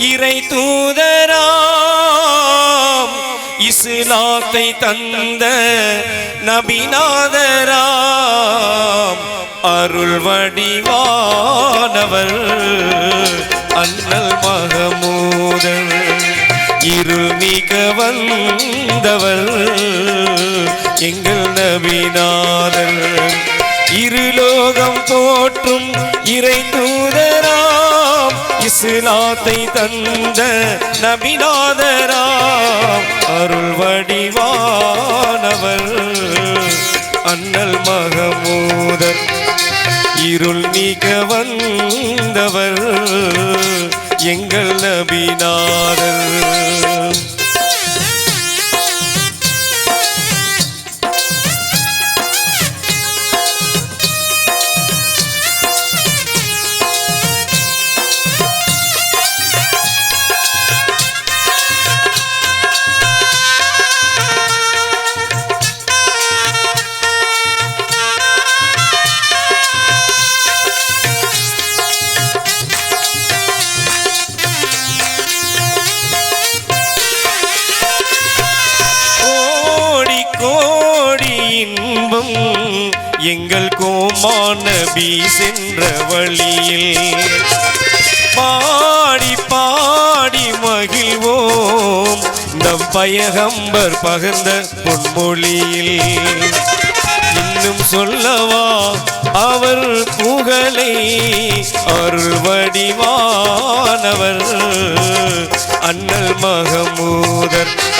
இறை தூதராம் இஸ்லாத்தை தந்த நபிநாதராம் அருள் வடிவானவர் அண்ணல் மகமூதர் இருமிக வந்தவர் எங்கள் நபிநாதர். இருலோகம் போற்றும் இறை தூதராம் இஸ்லாத்தை தந்த நபிநாதராம் அருள் வடிவானவர் அண்ணல் மகமூதர் இருள் நீக்க வந்தவர் எங்கள் நபிநாதர் எங்கள் கோமான பி சென்ற வழியில் பாடி பாடி மகிழ்வோம். நம் பயகம்பர் பகிர்ந்த பொன்மொழியில் இன்னும் சொல்லவா? அவர் புகழை அருள் வடிவானவர் அண்ணல் மகமூதர்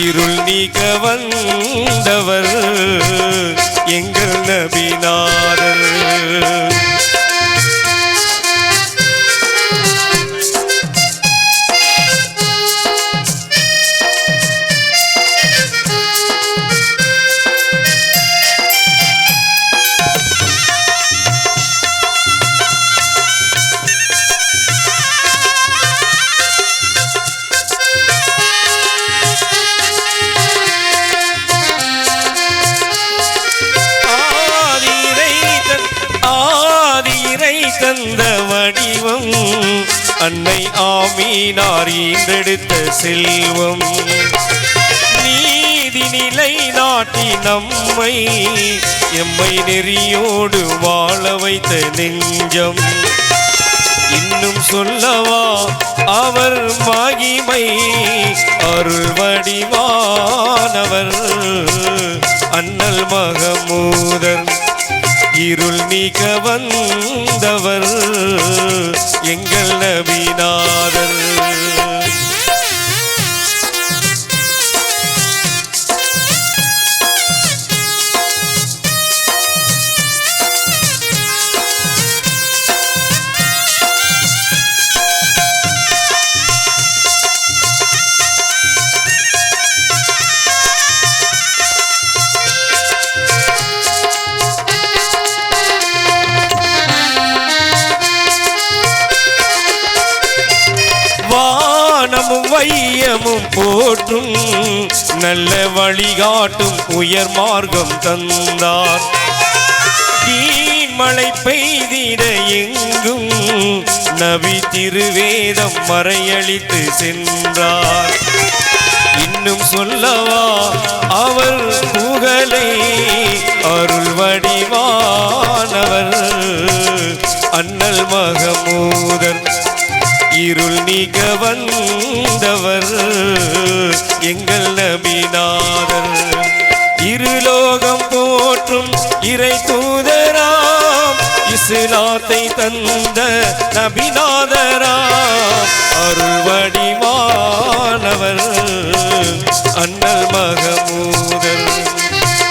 இருள் நீக்க வந்தவர் எங்கள் நபிநாதர். தந்த வடிவம் அன்னை ஆமீனார் ஈன்றெடுத்த செல்வம். நீதி நிலை நாட்டி நம்மை எம்மை நெறியோடு வாழ வைத்த நெஞ்சம். இன்னும் சொல்லவா அவர் மகிமை அருள் வடிவானவர். அண்ணல் மகமூதன் இருள் நீக்க வந்தவர் எங்கள் நவீனாத ஐயமும் போற்றும் நல்ல வழிகாட்டும் உயர் மார்க்கம் தந்தார். மழை பெய்திட எங்கும் நபி திருவேதம் மறையளித்து சென்றார். இன்னும் சொல்லவா அவர் புகழை அருள் வடிவானவர். அண்ணல் மகமூதன் இருள் நீக்க வந்தவர் எங்கள் நபிநாதர். இருலோகம் போற்றும் இறை தூதராம் இஸ்லாத்தை தந்த நபிநாதராம். அருள் வடிவானவர் அண்ணல் மகமூதர்.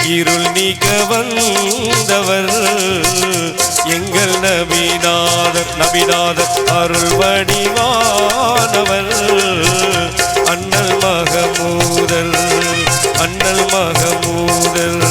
இருள் நீக்க வந்தவர் எங்கள் நபினா நபிநாதன் அருள் வடிவானவர் அண்ணல் மகமூதல் அண்ணல் மகமூதல்.